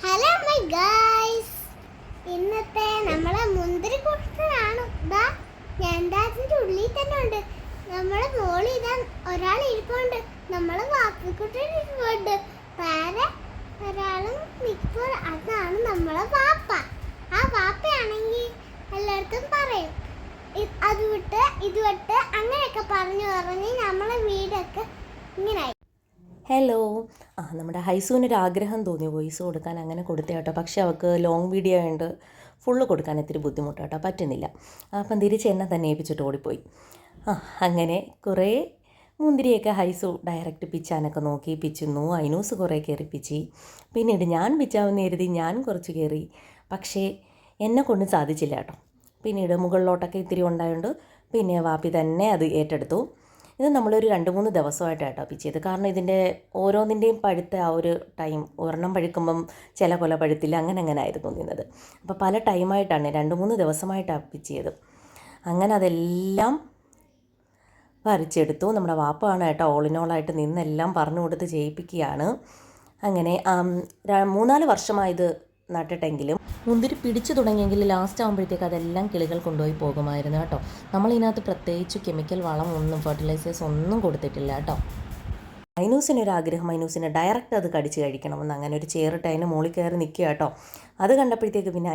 Hello my ഇന്നത്തെ നമ്മളെ ഉള്ളിൽ തന്നെ ഉണ്ട്. നമ്മളെ ഒരാൾ നമ്മളെ അതാണ് നമ്മളെ ആ അത് വിട്ട് ഇത് വിട്ട് അങ്ങനെയൊക്കെ പറഞ്ഞു പറഞ്ഞ് ഹലോ ആ നമ്മുടെ ഹൈസൂനൊരു ആഗ്രഹം തോന്നി വോയിസ് കൊടുക്കാൻ അങ്ങനെ കൊടുത്തേ കേട്ടോ. പക്ഷേ അവൾക്ക് ലോങ് വീഡിയോ ഉണ്ട് ഫുള്ള് കൊടുക്കാൻ ഇത്തിരി ബുദ്ധിമുട്ട് കേട്ടോ. പറ്റുന്നില്ല. അപ്പം തിരിച്ച് എന്നെ തന്നെ ഏൽപ്പിച്ചിട്ട് ഓടിപ്പോയി. ആ അങ്ങനെ കുറേ മുന്തിരിയൊക്കെ ഹൈസു ഡയറക്റ്റ് പിച്ചാനൊക്കെ നോക്കി പിച്ചുന്നു. ഐനൂസ് കുറേ കയറി പിച്ചി. പിന്നീട് ഞാൻ പിച്ചാവുന്ന കരുതി ഞാൻ കുറച്ച് കയറി. പക്ഷേ എന്നെ കൊണ്ട് സാധിച്ചില്ല കേട്ടോ. പിന്നീട് മുകളിലോട്ടൊക്കെ ഇത്തിരി ഉണ്ടായതുകൊണ്ട് പിന്നെ വാപ്പി തന്നെ അത് ഏറ്റെടുത്തു. ഇത് നമ്മളൊരു രണ്ട് മൂന്ന് ദിവസമായിട്ട് കേട്ടോ പിച്ചിയത് കാരണം ഇതിന്റെ ഓരോന്നിന്റെയും പഴുത്ത ആ ഒരു ടൈം ഒരെണ്ണം പഴുക്കുമ്പം ചില കൊല പഴുത്തില്ല അങ്ങനെ അങ്ങനെ ആയിരുന്നു നിന്നത്. അപ്പോൾ പല ടൈമായിട്ടാണ് രണ്ട് മൂന്ന് ദിവസമായിട്ടാണ് പിച്ചിയത് അങ്ങനെ അതെല്ലാം പറിച്ചെടുത്തു നമ്മുടെ വാപ്പാണ് കേട്ടോ ഓളിനോളായിട്ട് നിന്നെല്ലാം പറഞ്ഞു കൊടുത്ത് ചെയ്യിപ്പിക്കുകയാണ്. അങ്ങനെ മൂന്നാൽ വർഷമായത് നട്ടിട്ടെങ്കിലും മുന്തിരി പിടിച്ചു തുടങ്ങിയെങ്കിൽ ലാസ്റ്റ് ആകുമ്പോഴത്തേക്ക് അതെല്ലാം കിളികൾ കൊണ്ടുപോയി പോകുമായിരുന്നു കേട്ടോ. നമ്മളിതിനകത്ത് പ്രത്യേകിച്ച് കെമിക്കൽ വളം ഒന്നും ഫെർട്ടിലൈസേഴ്സ് ഒന്നും കൊടുത്തിട്ടില്ല കേട്ടോ. മൈനൂസിനൊരു ആഗ്രഹം മൈനൂസിനെ ഡയറക്റ്റ് അത് കടിച്ച് കഴിക്കണമെന്ന്. അങ്ങനെ ഒരു ചേറിട്ട് അതിന് മുകളിൽ കയറി നിൽക്കുക കേട്ടോ. അത് കണ്ടപ്പോഴത്തേക്ക് പിന്നെ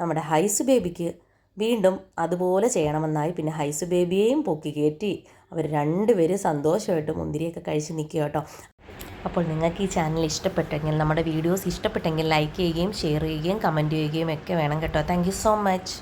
നമ്മുടെ ഹൈസ് ബേബിക്ക് വീണ്ടും അതുപോലെ ചെയ്യണമെന്നായി പിന്നെ ഹൈസ് ബേബിയെയും പൊക്കി കയറ്റി. അവർ രണ്ടുപേരും സന്തോഷമായിട്ട് മുന്തിരിയൊക്കെ കഴിച്ച് നിൽക്കുക കേട്ടോ. അപ്പോൾ നിങ്ങൾക്ക് ഈ ചാനൽ ഇഷ്ടപ്പെട്ടെങ്കിൽ നമ്മുടെ വീഡിയോസ് ഇഷ്ടപ്പെട്ടെങ്കിൽ ലൈക്ക് ചെയ്യുകയും ഷെയർ ചെയ്യുകയും കമന്റ് ചെയ്യുകയും ഒക്കെ വേണം കേട്ടോ. Thank so much